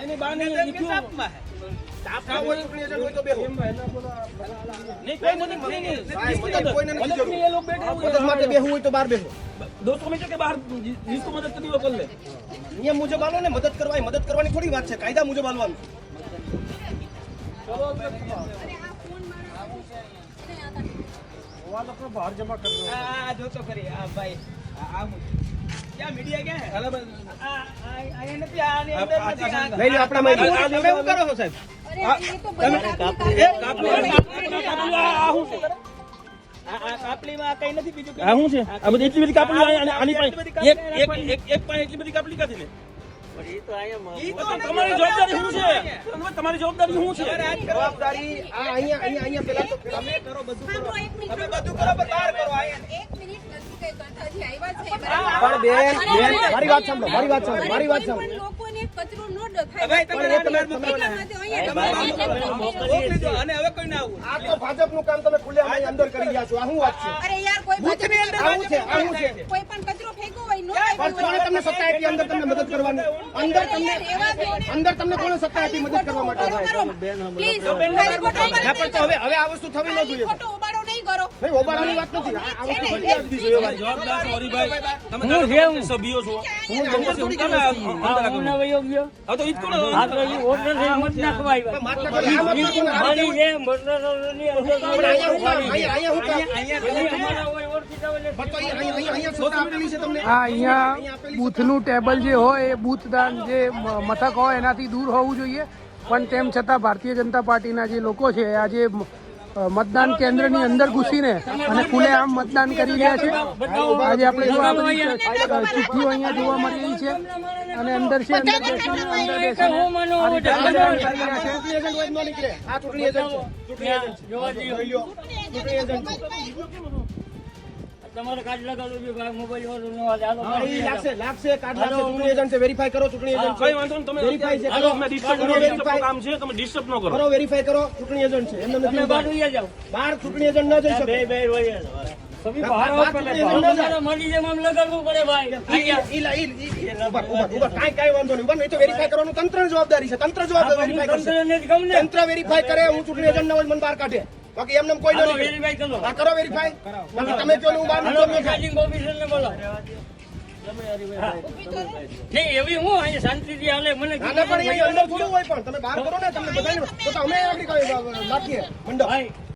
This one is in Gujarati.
નહીં નહીં બહાર નહીં એ ક્યું? તાપમાં હોય ચૂંટણી એજન્ટ હોય તો બેહો. નહીં કોઈ મદદ નહીં નહીં ભાઈ, किसकी મદદ मदद? કોઈને નથી मदद જરૂર. के लिए लोग बैठे हुए મદદ हैं માટે બેહવું હોય તો બહાર બેહો दोस्तों में के बाहर जि- जिसको मदद करनी हो कर ले નિયમ મુજબ હાલો ને મદદ કરવા એ મદદ કરવાની થોડી વાત છે કાયદા મુજબ હાલવાનું આ જો તો ખરી આ ભાઈ આ આ ક્યાં મીડિયા ક્યાં હે अरे भाई, આ આ અહીંયા નથી આની અંદર આ- આ- નથી આ- લઈ લો આપણા માં આ- આ- તમે શું કરો છો સાહેબ આ આ કાપલીમાં કઈ નથી બીજું આ તમારી જવાબદારી શું છે તમારી જવાબદારી શું છે જવાબદારી આ અહીંયા અહીંયા અહીંયા પેલા તો તમે કરો બધું કરો બધું કરો પણ? બેન બેન મારી વાત સાંભળો મારી વાત સાંભળો મારી વાત સાંભળો. લોકોને કચરો ન ડખાય. ભાઈ તમે પણ એ તમે- તમે તમે- એટલા માટે અહીંયા તમે તમારે મોકલી દો અને હવે કોઈ ના આવું આ તો ભાજપનું કામ તમે ખુલ્લે અંદર કરી રહ્યા છો. આ શું વાત છે? અરે યાર કોઈ બૂથની અંદર આવું છે આવું છે. કોઈ પણ કચરો ફેંક્યો હોય નો પણ કોણે તમને સત્તા આપી અંદર તમને મદદ કરવાની? અંદર તમને અંદર તમને કોણે સત્તા આપી મદદ કરવા માટે? હવે હવે આ વસ્તુ થવી ન જોઈએ. કરો નહીં ઓબાળાની વાત નથી આ આ વસ્તુ છે ને, ફરજિયાત જવાબદાર સોરી ભાઈ. છો તમે તારા સભ્યો છો હું અંદર થોડી તમે ગયો અંદર છું. રાખો. તો ઈ જ કોને પણ માટલા કરી આમાં પણ કોને હાથ દેવું? પણ અહીંયા હું કામ? અહીંયા- અહીંયા હું કામ? તો અહીંયા- છે તમને આ અહીંયા બૂથનું ટેબલ જે હોય એ બૂથદાન જે મ- મથક હોય એનાથી દૂર હોવું જોઈએ પણ તેમ છતાં ભારતીય જનતા પાર્ટીના જે લોકો છે આજે મ- અ, મતદાન કેન્દ્રની અંદર ઘૂસીને અને ખુલ્લેઆમ મતદાન કરી રહ્યા છે. આજે આપણે જોવા આ બધી ચિઠ્ઠીઓ અહીંયા જોવા મળી રહી છે અને અંદર છે અંદર બેસીને અંદર બેસીને આ ચૂંટણી એજન્ટ છે. ચૂંટણી એજન્ટ છે. જોઈ લ્યો. ચૂંટણી એજન્ટ છે. હા, ઈ લાગશે લાગશે કાર્ડ લાગશે. ચૂંટણી એજન્ટ વેરીફાઈ કરો ચૂંટણી એજન્ટ કઈ વાંધો નહીં તમે વેરીફાઈ છે. હાલો અમે ડિસ્ટર્બ કરો, કામ છે તમે ડિસ્ટર્બ ન કરો. કરો વેરીફાઈ કરો ચૂંટણી એજન્ટ છે. એમને નથી ઊભા. બહાર ચૂંટણી એજન્ટ ન જઈ શકે. બહાર ચૂંટણી એજન્ટ ન જાય. ઈ- ઈ- ઈ- ઈ- ઈ- ઊભા, ઊભા, ઊભા. કાઈ કાઈ વાંધો નહીં. નહીં તો વેરીફાઈ કરવાનું. તંત્રની જવાબદારી છે. તંત્ર જવાબદાર વેરીફાઈ કરશે. તંત્ર વેરીફાઈ કરે હું ચૂંટણી એજન્ટ ન હોય મને બહાર કાઢે. બાકી એમને કોઈ વેરીફાઈ નીકળે. હા કરો વેરીફાઈ તમે કહો ને હું બહાર નીકળ્યો છું. મને ના, પણ અંદર થોડું હોય પણ તમે બહાર કરો ને તમને બધાને. તો તો અમે આગળ લાખીએ મંડપ.